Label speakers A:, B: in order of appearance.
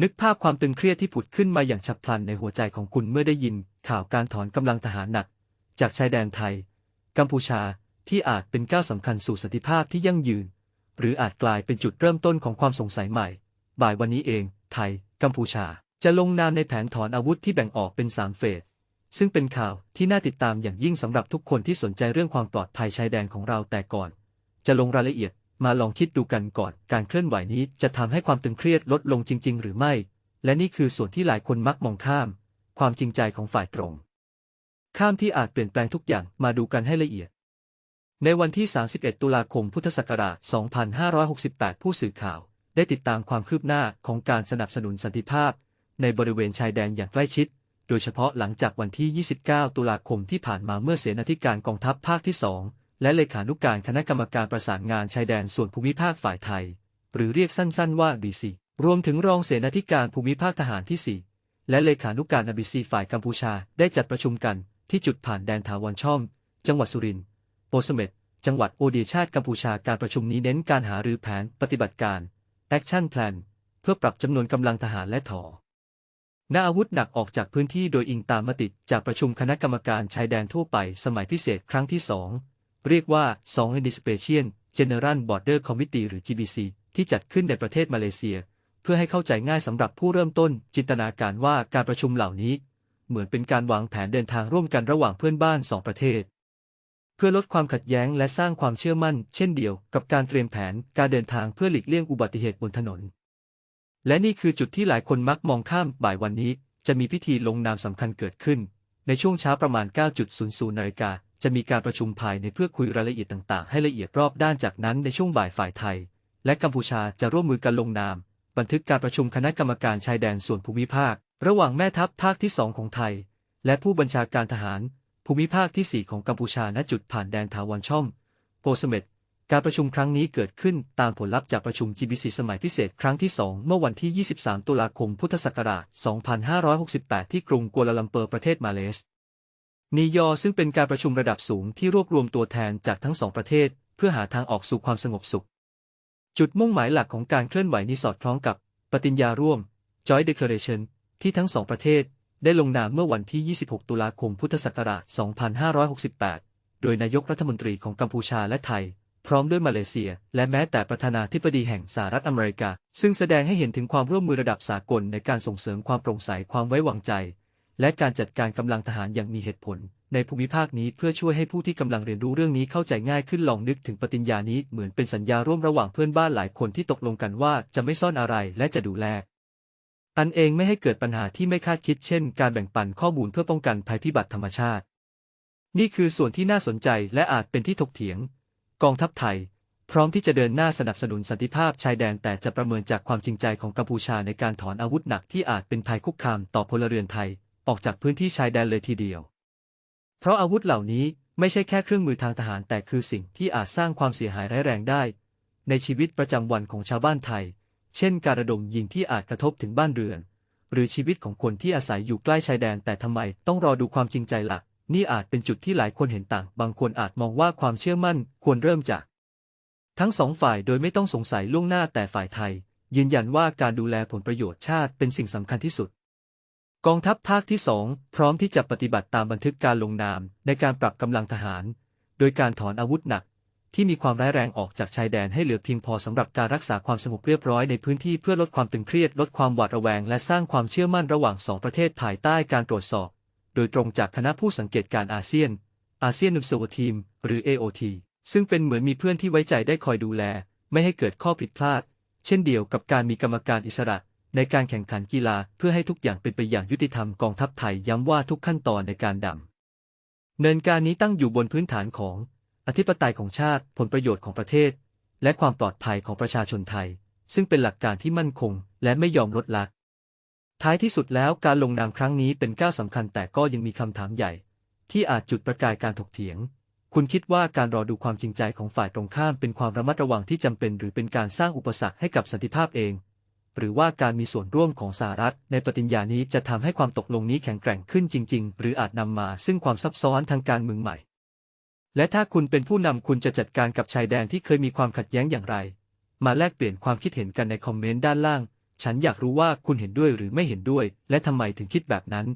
A: นึกภาพความตึงเครียดที่ผุดขึ้นมาอย่างฉับพลันในหัวใจของคุณเมื่อได้ยินข่าวการถอนกำลังทหารหนัก จากชายแดนไทย กัมพูชาที่อาจเป็นก้าวสำคัญสู่สันติภาพที่ยั่งยืน หรืออาจกลายเป็นจุดเริ่มต้นของความสงสัยใหม่ บ่ายวันนี้เอง ไทย กัมพูชา จะลงนามในแผนถอนอาวุธที่แบ่งออกเป็นสามเฟสซึ่งเป็นข่าวที่น่าติดตามอย่างยิ่งสำหรับทุกคนที่สนใจเรื่องความปลอดภัยชายแดนของเราแต่ก่อน จะลงรายละเอียด มาลองคิดดูกันก่อน การเคลื่อนไหวนี้จะทำให้ความตึงเครียดลดลงจริง ๆ หรือไม่ และนี่คือส่วนที่หลายคนมักมองข้าม ความจริงใจของฝ่ายตรง ข้ามที่อาจเปลี่ยนแปลงทุกอย่างมาดูกันให้ละเอียด ในวันที่ 31 ตุลาคม พุทธศักราช 2568 ผู้สื่อข่าว ได้ติดตามความคืบหน้าของการสนับสนุนสันติภาพ ในบริเวณชายแดนอย่างใกล้ชิดโดยเฉพาะหลังจากวันที่ 29 ตุลาคมที่ผ่านมาเมื่อเสนาธิการกองทัพภาคที่ 2 และเลขานุกการคณะกรรมการประสานงานชายแดนส่วนภูมิภาคฝ่ายไทย หรือเรียกสั้นๆว่า BC รวมถึงรองเสนาธิการภูมิภาคทหารที่ 4 และเลขานุกการ BC ฝ่ายกัมพูชาได้จัดประชุมกันที่จุดผ่านแดนถาวรช่อม จังหวัดสุรินทร์โปเสเม็ดจังหวัดโอเดียชาติกัมพูชาการประชุมนี้เน้นการหารือแผนปฏิบัติการ Action Plan เพื่อปรับจำนวนกำลังทหารและถอนาอาวุธหนักออกจากพื้นที่โดยอิงตามมติจากประชุมคณะกรรมการชายแดนทั่วไปสมัยพิเศษครั้งที่2 เรียกว่า 2 i n d i s p a t i o n General Border Committee หรือ GBC ที่จัดขึ้นในประเทศมาเลเซีย เพื่อให้เข้าใจง่ายสำหรับผู้เริ่มต้น จินตนาการว่าการประชุมเหล่านี้ เหมือนเป็นการวางแผนเดินทางร่วมกันระหว่างเพื่อนบ้านสองประเทศ เพื่อลดความขัดแย้งและสร้างความเชื่อมั่น เช่นเดียวกับการเตรียมแผนการเดินทางเพื่อหลีกเลี่ยงอุบัติเหตุบนถนน และนี่คือจุดที่หลายคนมักมองข้ามบ่ายวันนี้ จะมีพิธีลงนามสำคัญเกิดขึ้น ในช่วงเช้าประมาณ 9.00 นาฬิกา จะมีการประชุมภายในเพื่อคุยรายละเอียดต่างๆ ให้ละเอียดรอบด้านจากนั้นในช่วงบ่ายฝ่ายไทย และกัมพูชาจะร่วมมือกันลงนาม บันทึกการประชุมคณะกรรมการชายแดนส่วนภูมิภาค ระหว่างแม่ทัพภาคที่2ของไทย และผู้บัญชาการทหาร ภูมิภาคที่ 4 ของกัมพูชาณจุดผ่านแดนถาวรช่อมโปเสเม็ดการประชุมครั้งนี้เกิดขึ้นตามผลลัพธ์จากประชุม GBC สมัยพิเศษครั้งที่ 2 เมื่อวันที่ 23 ตุลาคม พุทธศักราช 2568 ที่กรุงกัวลาลัมเปอร์ประเทศมาเลเซีย นียอซึ่งเป็นการประชุมระดับสูงที่รวบรวมตัวแทนจากทั้งสองประเทศ เพื่อหาทางออกสู่ความสงบสุข จุดมุ่งหมายหลักของการเคลื่อนไหวนี้สอดคล้องกับ ปฏิญญาร่วม Joint Declaration ที่ทั้งสองประเทศ ได้ลงนามเมื่อวันที่ 26 ตุลาคมพุทธศักราช 2568 โดยนายกรัฐมนตรีของกัมพูชาและไทย พร้อมด้วยมาเลเซีย และแม้แต่ประธานาธิบดีแห่งสหรัฐอเมริกา ซึ่งแสดงให้เห็นถึงความร่วมมือระดับสากลในการส่งเสริมความโปร่งใสความไว้วางใจ และการจัดการกำลังทหารอย่างมีเหตุผล ในภูมิภาคนี้เพื่อช่วยให้ผู้ที่กำลังเรียนรู้เรื่องนี้เข้าใจง่ายขึ้นลองนึกถึงปฏิญญานี้เหมือนเป็นสัญญาร่วมระหว่างเพื่อนบ้านหลายคนที่ตกลงกันว่าจะไม่ซ่อนอะไรและจะดูแลอันเองไม่ให้เกิดปัญหาที่ไม่คาดคิดเช่น การแบ่งปันข้อมูลเพื่อป้องกันภัยพิบัติธรรมชาติ นี่คือส่วนที่น่าสนใจและอาจเป็นที่ถกเถียง กองทัพไทย พร้อมที่จะเดินหน้าสนับสนุนสันติภาพชายแดนแต่จะประเมินจากความจริงใจของกัมพูชาในการถอนอาวุธหนักที่อาจเป็นภัยคุกคามต่อพลเรือนไทย ออกจากพื้นที่ชายแดนเลยทีเดียว เพราะอาวุธเหล่านี้ไม่ใช่แค่เครื่องมือทางทหารแต่คือสิ่งที่อาจสร้างความเสียหายร้ายแรงได้ ในชีวิตประจำวันของชาวบ้านไทย เช่น การระดมยิงที่อาจกระทบถึงบ้านเรือน หรือชีวิตของคนที่อาศัยอยู่ใกล้ชายแดนแต่ทำไมต้องรอดูความจริงใจละ่ะ นี่อาจเป็นจุดที่หลายคนเห็นต่าง บางคนอาจมองว่าความเชื่อมั่นควรเริ่มจาก ทั้งสองฝ่ายโดยไม่ต้องสงสัยล่วงหน้าแต่ฝ่ายไทย ยืนยันว่าการดูแลผลประโยชน์ชาติเป็นสิ่งสำคัญที่สุด กองทัพภาคที่สองพร้อมที่จะปฏิบัติตามบันทึกการลงนามในการปรับกำลังทหาร โดยการถอนอาวุธหนัก ที่มีความร้ายแรงออกจากชายแดนให้เหลือเพียงพอสำหรับการรักษาความสงบเรียบร้อยในพื้นที่เพื่อลดความตึงเครียดลดความหวาดระแวง และสร้างความเชื่อมั่นระหว่างสองประเทศภายใต้การตรวจสอบ โดยตรงจากคณะผู้สังเกตการอาเซียน อาเซียนนุสวทีม หรือ AOT ซึ่งเป็นเหมือนมีเพื่อนที่ไว้ใจได้คอยดูแล ไม่ให้เกิดข้อผิดพลาด เช่นเดียวกับการมีกรรมการอิสระ ในการแข่งขันกีฬาเพื่อให้ทุกอย่างเป็นไปอย่างยุติธรรมกองทัพไทยย้ำว่าทุกขั้นตอนในการดำเนินการนี้ตั้งอยู่บนพื้นฐานของ อธิปไตยของชาติ ผลประโยชน์ของประเทศ และความปลอดภัยของประชาชนไทย ซึ่งเป็นหลักการที่มั่นคง และไม่ยอมลดละท้ายที่สุดแล้วการลงนามครั้งนี้เป็นก้าวสำคัญแต่ก็ยังมีคำถามใหญ่ ที่อาจจุดประกายการถกเถียง คุณคิดว่าการรอดูความจริงใจของฝ่ายตรงข้ามเป็นความระมัดระวังที่จำเป็น หรือเป็นการสร้างอุปสรรคให้กับสันติภาพเอง หรือว่าการมีส่วนร่วมของสหรัฐในปฏิญญานี้จะทำให้ความตกลงนี้แข็งแกร่งขึ้นจริง ๆ หรืออาจนำมาซึ่งความซับซ้อนทางการเมืองใหม่ และถ้าคุณเป็นผู้นำคุณจะจัดการกับชายแดนที่เคยมีความขัดแย้งอย่างไร มาแลกเปลี่ยนความคิดเห็นกันในคอมเมนต์ด้านล่าง ฉันอยากรู้ว่าคุณเห็นด้วยหรือไม่เห็นด้วย และทำไมถึงคิดแบบนั้น